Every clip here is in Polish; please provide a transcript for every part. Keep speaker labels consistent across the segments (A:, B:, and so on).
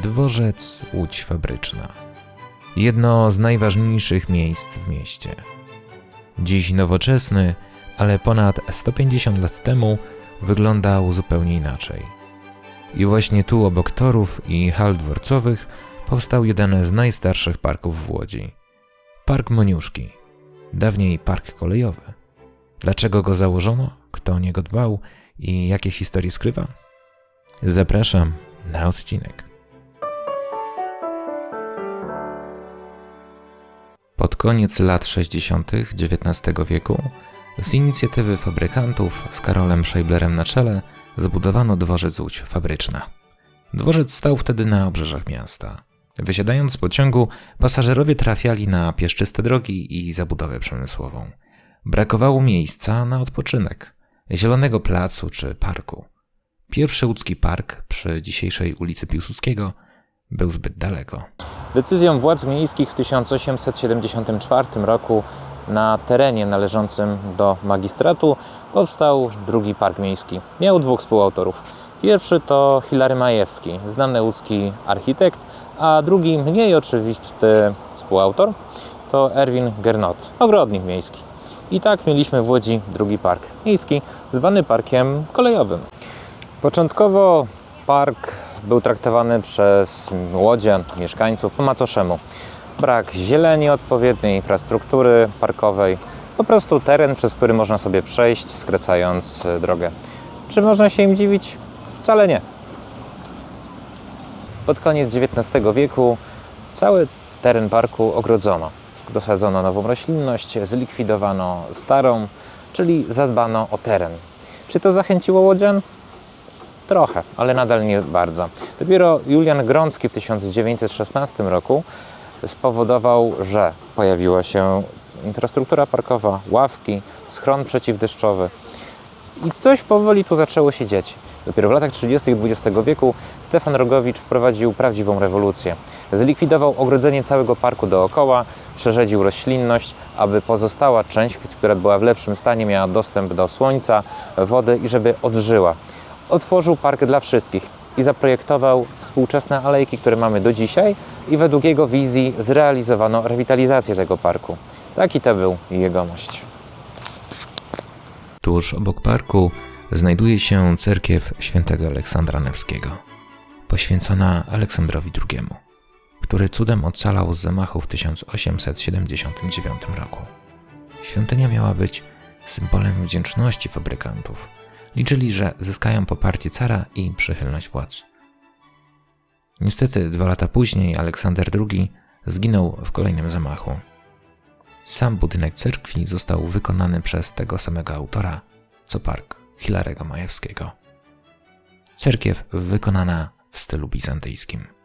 A: dworzec Łódź Fabryczna. Jedno z najważniejszych miejsc w mieście. Dziś nowoczesny, ale ponad 150 lat temu wyglądał zupełnie inaczej. I właśnie tu obok torów i hal dworcowych powstał jeden z najstarszych parków w Łodzi. Park Moniuszki, dawniej park kolejowy. Dlaczego go założono, kto o niego dbał i jakie historie skrywa? Zapraszam na odcinek. Koniec lat 60. XIX wieku z inicjatywy fabrykantów z Karolem Scheiblerem na czele zbudowano dworzec Łódź Fabryczna. Dworzec stał wtedy na obrzeżach miasta. Wysiadając z pociągu, pasażerowie trafiali na pieszczyste drogi i zabudowę przemysłową. Brakowało miejsca na odpoczynek, zielonego placu czy parku. Pierwszy łódzki park przy dzisiejszej ulicy Piłsudskiego był zbyt daleko.
B: Decyzją władz miejskich w 1874 roku na terenie należącym do magistratu powstał drugi park miejski. Miał dwóch współautorów. Pierwszy to Hilary Majewski, znany łódzki architekt, a drugi, mniej oczywisty współautor to Erwin Gernot, ogrodnik miejski. I tak mieliśmy w Łodzi drugi park miejski, zwany parkiem kolejowym. Początkowo park był traktowany przez łodzian, mieszkańców po macoszemu. Brak zieleni odpowiedniej, infrastruktury parkowej, po prostu teren, przez który można sobie przejść, skracając drogę. Czy można się im dziwić? Wcale nie. Pod koniec XIX wieku cały teren parku ogrodzono. Dosadzono nową roślinność, zlikwidowano starą, czyli zadbano o teren. Czy to zachęciło łodzian? Trochę, ale nadal nie bardzo. Dopiero Julian Grącki w 1916 roku spowodował, że pojawiła się infrastruktura parkowa, ławki, schron przeciwdeszczowy i coś powoli tu zaczęło się dziać. Dopiero w latach 30. XX wieku Stefan Rogowicz wprowadził prawdziwą rewolucję. Zlikwidował ogrodzenie całego parku dookoła, przerzedził roślinność, aby pozostała część, która była w lepszym stanie, miała dostęp do słońca, wody i żeby odżyła. Otworzył park dla wszystkich i zaprojektował współczesne alejki, które mamy do dzisiaj i według jego wizji zrealizowano rewitalizację tego parku. Taki to był jegomość.
A: Tuż obok parku znajduje się cerkiew świętego Aleksandra Nevskiego, poświęcona Aleksandrowi II, który cudem ocalał z zamachu w 1879 roku. Świątynia miała być symbolem wdzięczności fabrykantów. Liczyli, że zyskają poparcie cara i przychylność władz. Niestety, dwa lata później Aleksander II zginął w kolejnym zamachu. Sam budynek cerkwi został wykonany przez tego samego autora, co park Hilarego Majewskiego. Cerkiew wykonana w stylu bizantyjskim.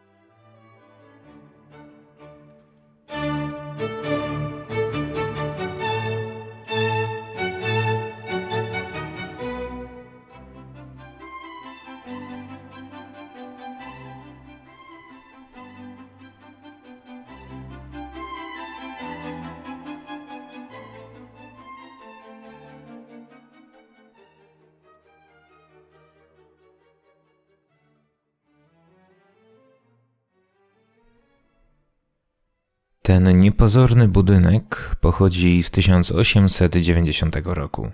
A: Ten niepozorny budynek pochodzi z 1890 roku.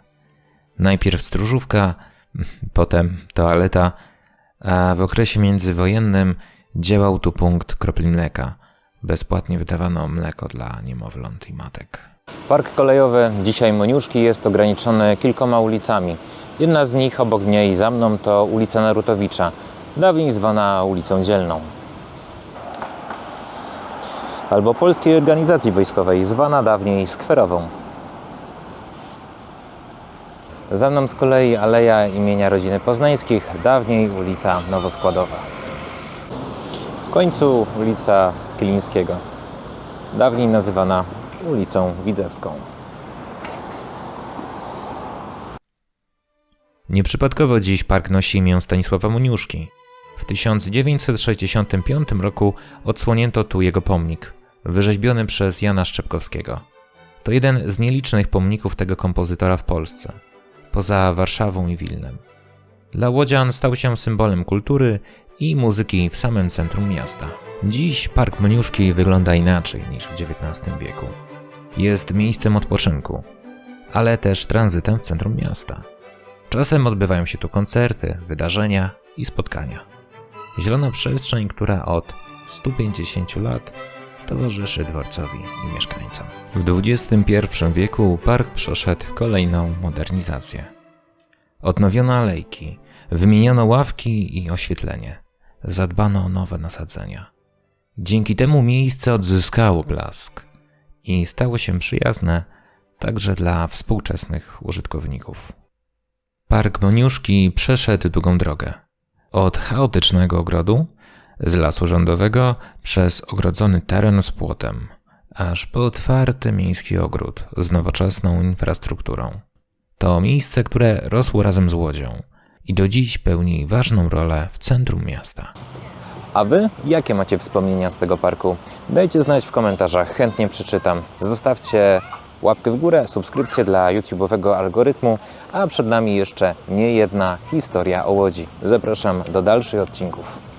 A: Najpierw stróżówka, potem toaleta, a w okresie międzywojennym działał tu punkt kropli mleka. Bezpłatnie wydawano mleko dla niemowląt i matek.
B: Park kolejowy, dzisiaj Moniuszki, jest ograniczony kilkoma ulicami. Jedna z nich obok mnie i za mną to ulica Narutowicza, dawniej zwana ulicą Dzielną. Albo Polskiej Organizacji Wojskowej, zwana dawniej Skwerową. Za mną z kolei Aleja imienia rodziny Poznańskich, dawniej ulica Nowoskładowa. W końcu ulica Kilińskiego, dawniej nazywana ulicą Widzewską.
A: Nieprzypadkowo dziś park nosi imię Stanisława Muniuszki. W 1965 roku odsłonięto tu jego pomnik, wyrzeźbiony przez Jana Szczepkowskiego. To jeden z nielicznych pomników tego kompozytora w Polsce, poza Warszawą i Wilnem. Dla łodzian stał się symbolem kultury i muzyki w samym centrum miasta. Dziś Park Moniuszki wygląda inaczej niż w XIX wieku. Jest miejscem odpoczynku, ale też tranzytem w centrum miasta. Czasem odbywają się tu koncerty, wydarzenia i spotkania. Zielona przestrzeń, która od 150 lat towarzyszy dworcowi i mieszkańcom. W XXI wieku park przeszedł kolejną modernizację. Odnowiono alejki, wymieniono ławki i oświetlenie, zadbano o nowe nasadzenia. Dzięki temu miejsce odzyskało blask i stało się przyjazne także dla współczesnych użytkowników. Park Moniuszki przeszedł długą drogę. Od chaotycznego ogrodu, z lasu rządowego, przez ogrodzony teren z płotem, aż po otwarty miejski ogród z nowoczesną infrastrukturą. To miejsce, które rosło razem z łodzią i do dziś pełni ważną rolę w centrum miasta.
B: A Wy, jakie macie wspomnienia z tego parku? Dajcie znać w komentarzach, chętnie przeczytam. Zostawcie łapkę w górę, subskrypcję dla YouTube'owego algorytmu, a przed nami jeszcze nie jedna historia o Łodzi. Zapraszam do dalszych odcinków.